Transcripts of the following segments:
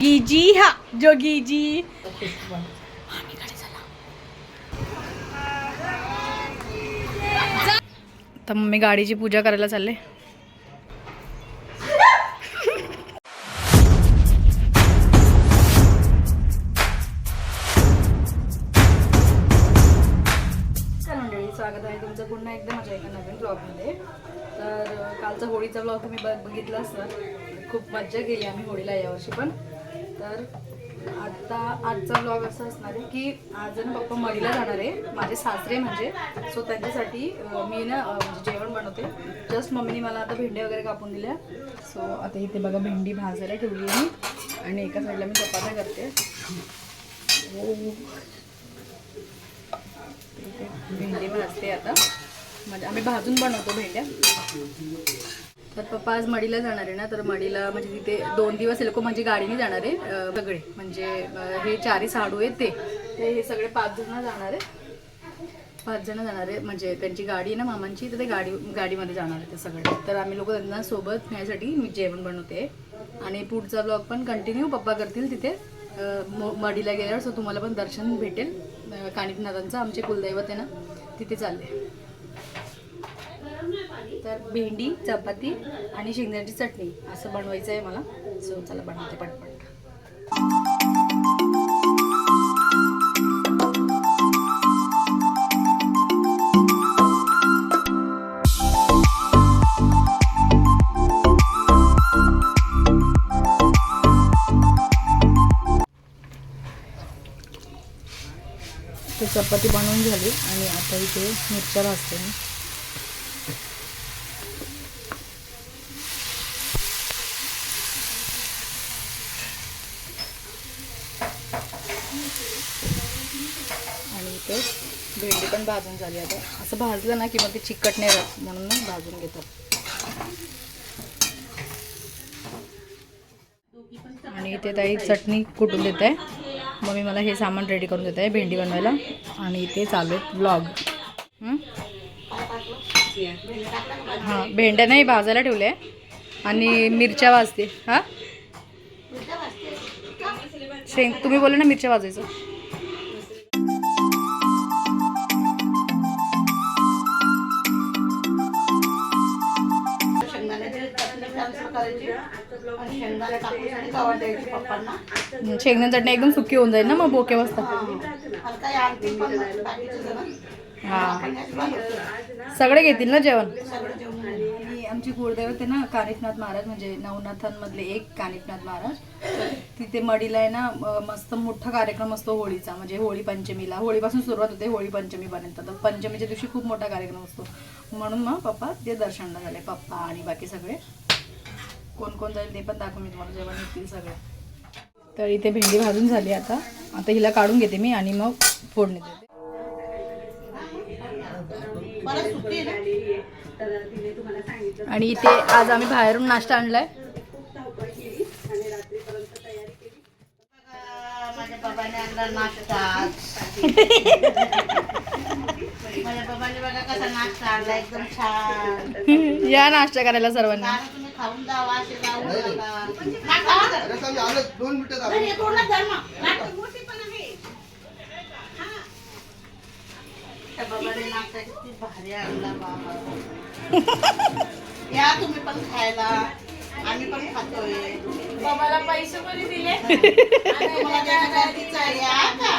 जोगीजी हा जोगीजी. तर मम्मी गाडीची पूजा करायला चालले. स्वागत आहे तुमचं पुन्हा एकदा माझ्या एका नवीन ब्लॉगमध्ये तर कालचा होळीचा ब्लॉग तुम्ही बघ बघितला असता खूप मज्जा केली आम्ही होळीला यावर्षी पण. तर आता आजचा ब्लॉग असा असणार आहे की आज ना पप्पा मडीला जाणार आहे. माझे सासरे म्हणजे. सो त्यांच्यासाठी मी ना म्हणजे जेवण बनवते. जस्ट मम्मीने मला आता भेंड्या वगैरे कापून दिल्या. सो आता इथे बघा भेंडी भाजायला ठेवली आहे मी. आणि एका साईडला मी चपात्या करते. हो. भेंडी भाजते आता. म्हणजे आम्ही भाजून बनवतो भेंड्या. तर पप्पा आज मडीला जाणार आहे ना तर मडीला म्हणजे तिथे दोन दिवस हे लोक म्हणजे गाडीने जाणार आहे सगळे. म्हणजे हे चारी साडू आहेत ते. हे सगळे पाच जण जाणार आहे. पाच जण जाणार आहे. म्हणजे त्यांची गाडी आहे ना मामांची तर ते गाडी गाडीमध्ये जाणार आहे ते सगळे. तर आम्ही लोक त्यांना सोबत न्यायसाठी मी जेवण बनवते. आणि पुढचा ब्लॉग पण कंटिन्यू पप्पा करतील तिथे. म- मडीला गेल्यावर सो तुम्हाला पण दर्शन भेटेल. काणिकनाथांचं आमचे कुलदैवत आहे ना तिथे चालले. तर भेंडी चपाती आणि शेंगदाण्याची चटणी असं बनवायचं आहे मला. सो चला बनवते पटपट. तर चपाती बनवून झाली आणि आता इथे मिरच्या भाजते मी. आणि भेंडी पण भाजून झाली आता. असं भाजलं ना की मग ते चिकट नाही राहत म्हणून ना भाजून घेतात आणि इथे ताई चटणी कुटून देत आहे? मम्मी मला हे सामान रेडी करून देत आहे भेंडी बनवायला. आणि इथे चालू आहे ब्लॉग हां? भेंड्या नाही भाजायला ठेवले आणि मिरच्या भाजते. हां? शेंग तुम्ही बोला ना मिरच्या भाजायचं. शेंगदाणा चटणी एकदम सुकी होऊन जाईल ना मग बोके वाजता हां. सगळे घेतील ना जेवण? आणि आमची कुळदैवत आहे ना कानिकनाथ महाराज म्हणजे नवनाथांमधले एक कानिकनाथ महाराज. तर तिथे मडीला आहे ना अ, मस्त मोठा कार्यक्रम असतो होळीचा. म्हणजे होळी पंचमीला. होळीपासून सुरुवात होते होळी पंचमीपर्यंत. तर पंचमीच्या दिवशी खूप मोठा कार्यक्रम असतो. म्हणून मग पप्पा ते दर्शनला झाले पप्पा आणि बाकी सगळे. कोण कोण जाईल ते पण दाखवून मी तुम्हाला जेवण येतील सगळे तर इथे भेंडी भाजून झाली आता. आता हिला काढून घेते मी आणि मग फोडणी देते. आणि इथे आज आम्ही बाहेरून नाश्ता आणलाय. माझ्या बाबाने आणला नाश्ता. माझ्या बाबाने बघा कसा नाश्ता आणला एकदम छान. या नाश्ता करायला सर्वांनी. कारण तुम्ही खाऊन जावा असे जाऊ नका नाश्ता अरे समजा आलं दोन मिनिटं झालं. नाही, पूर्ण धर्म. नाश्ता मोठी पण आहे. हा. त्या बाबाने नाश्ता किती भारी आणला बाबा. या तुम्ही पण खायला. आम्ही पण खातोय. बाबाला पैसे कोणी दिले. या का?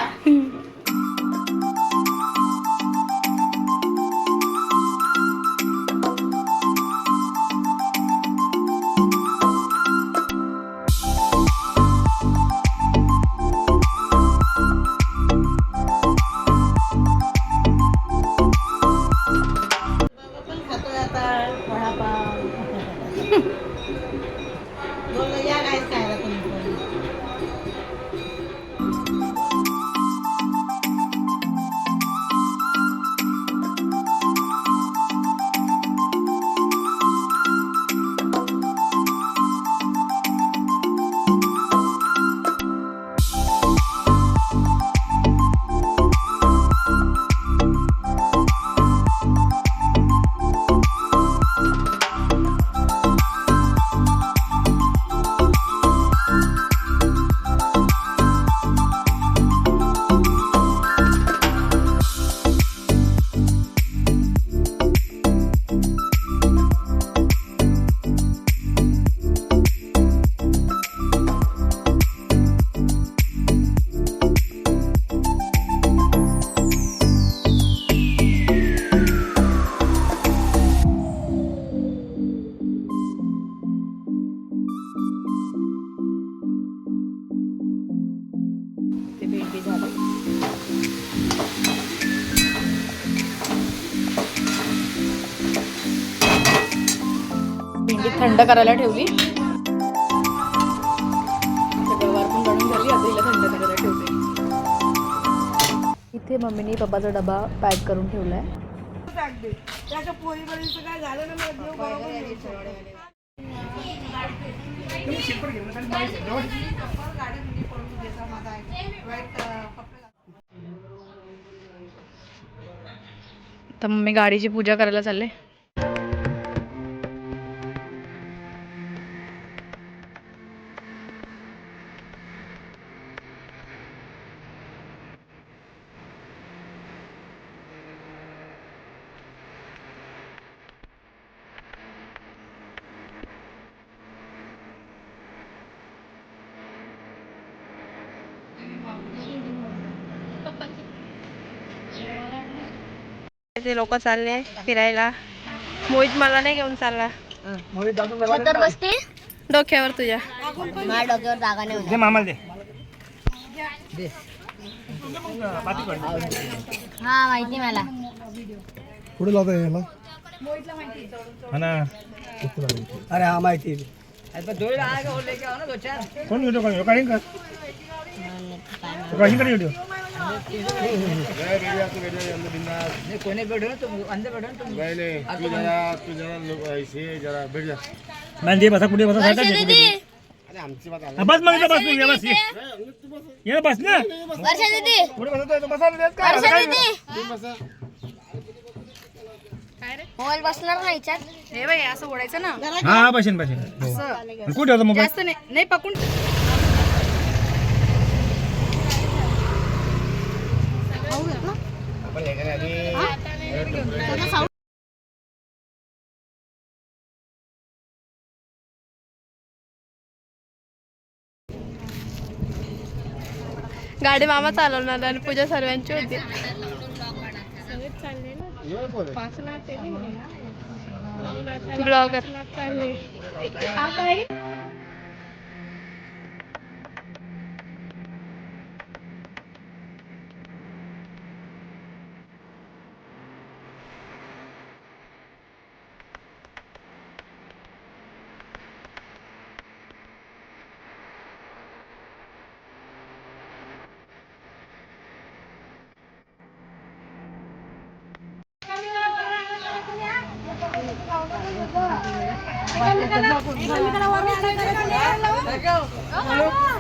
थंड करायला ठेवली. इथे मम्मीने पप्पाचा डबा पॅक करून ठेवलाय. तर मम्मी गाडीची पूजा करायला चालले. ते लोक चालले फिरायला. मोहित मला नाही घेऊन चालला. डोक्यावर तुझ्या. दे मामाला दे. हा माहिती मला. कुठे लावता याला. हा ना. अरे हा माहिती कोण व्हिडिओ काढ काढीन का? तू काढीन का व्हिडिओ नाही बसा कुठे बसा. हा, बस मग बस ये बस ये. बस ना कुठे बसतो बसा मोबाईल बसणार नाही हे बाई असं ओढायचं ना हा बसेन बसेन कुठे होता मोबाईल जास्त नाही पकडून गाडी मामा चालवणार आणि पूजा सर्वांची होती. ब्लॉगर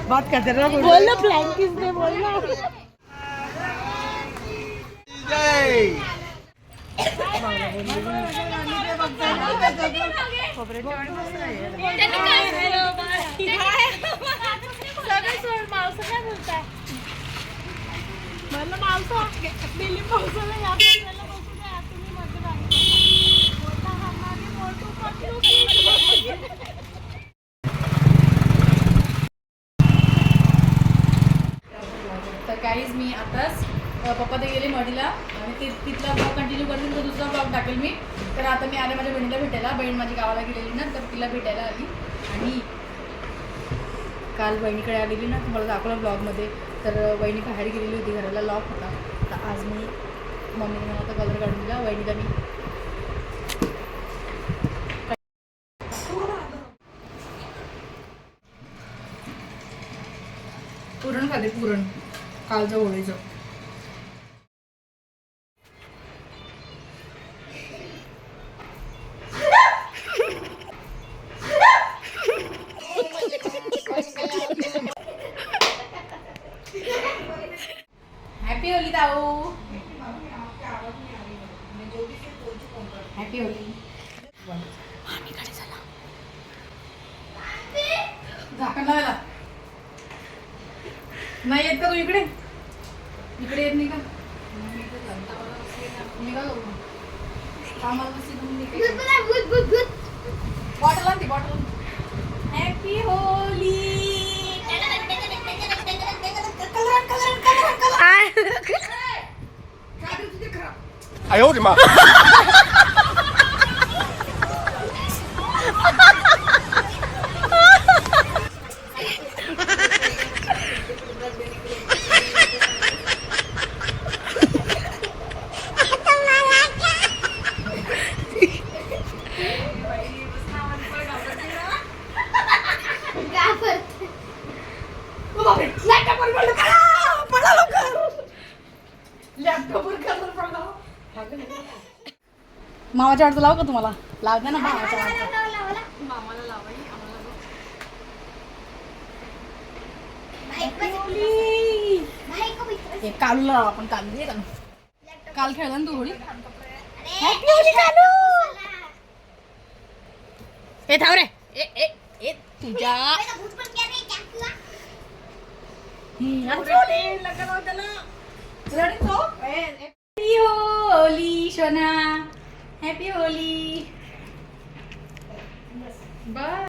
बात करते रहो बोलो प्लान किसने मतलब मावसा दिल्ली पावसाला तर काहीच मी आताच पप्पा ते गेले मडीला आणि ते तिथला ब्लॉग कंटिन्यू करतील तर दुसरा ब्लॉग टाकेल मी. तर आता मी आले माझ्या बहिणीला भेटायला. बहीण माझी गावाला गेलेली ना तर तिला भेटायला आली. आणि काल बहिणीकडे आलेली ना तुम्हाला दाखवलं ब्लॉगमध्ये तर बहिणी बाहेर गेलेली होती घराला लॉक होता. तर आज मी मम्मीने मला आता कलर काढून दिला. वहिनीला मी पुरण खाते पुरण. कालचं होळीचं हॅपी होली ताऊ. हॅपी होली झाकण लावायला. नाही येत का तू इकडे? इकडे येत नाही का? बॉटल आणते bottle happy Holi colour colour colour मामाच्या वाटतं लाव का तुम्हाला? लावते ना मामाच्या वाटतं लाव आपण कालू कालू काल खेळला ना तू होळी? Happy होळी कालू. हे थांब रे. ए ए ए तुझ्या. होली शोना हॅपी होली बर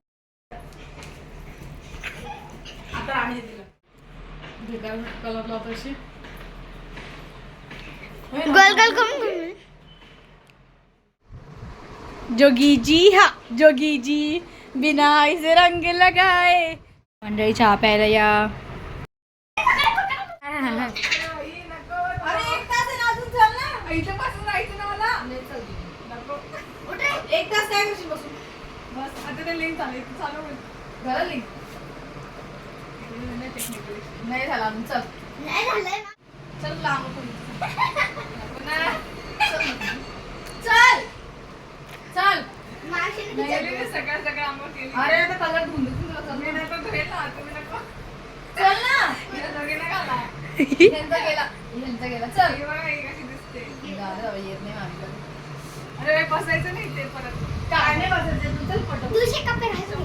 आता आम्ही कलर लावतो अशी. गोल गोल जोगी जी हा जोगी जी बिना इसे रंग लगाए. मंडळी चहा प्यायला या अरे एक तास आहे ना अजून चल ना इथं पासून राहायचं ना मला एक तास काय करशील बसून बस आता ते लिंक चालू आहे. चालू होईल झालं लिंक नाही झाला अजून चल. नाही झालंय चल लांब नको ना. चल. चल. मावशीने अरे आता कलर धुंद चल. ना. गेला गेला चल. येत नाही मामीला. अरे बसायचं नाही ते परत. काय नाही बसायचं तू चल पटकन. तू शेकअप करायचं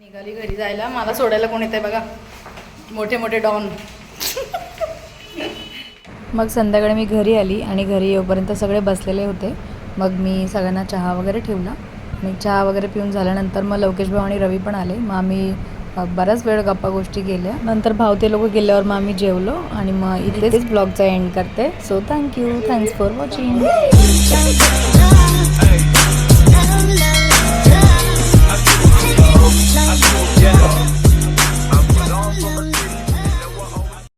निघाली घरी जायला. मला सोडायला कोण येते बघा. मोठे मोठे डॉन. मग संध्याकाळी मी घरी आली आणि घरी येऊपर्यंत सगळे बसलेले होते. मग मी सगळ्यांना चहा वगैरे ठेवला. आणि चहा वगैरे पिऊन झाल्यानंतर मग लवकेश भाऊ आणि रवी पण आले. मग आम्ही बराच वेळ गप्पा गोष्टी केल्या नंतर भाव ते लोक गेल्यावर मग आम्ही जेवलो आणि मग इथेच ब्लॉगचा एंड करते. So thank you thanks for watching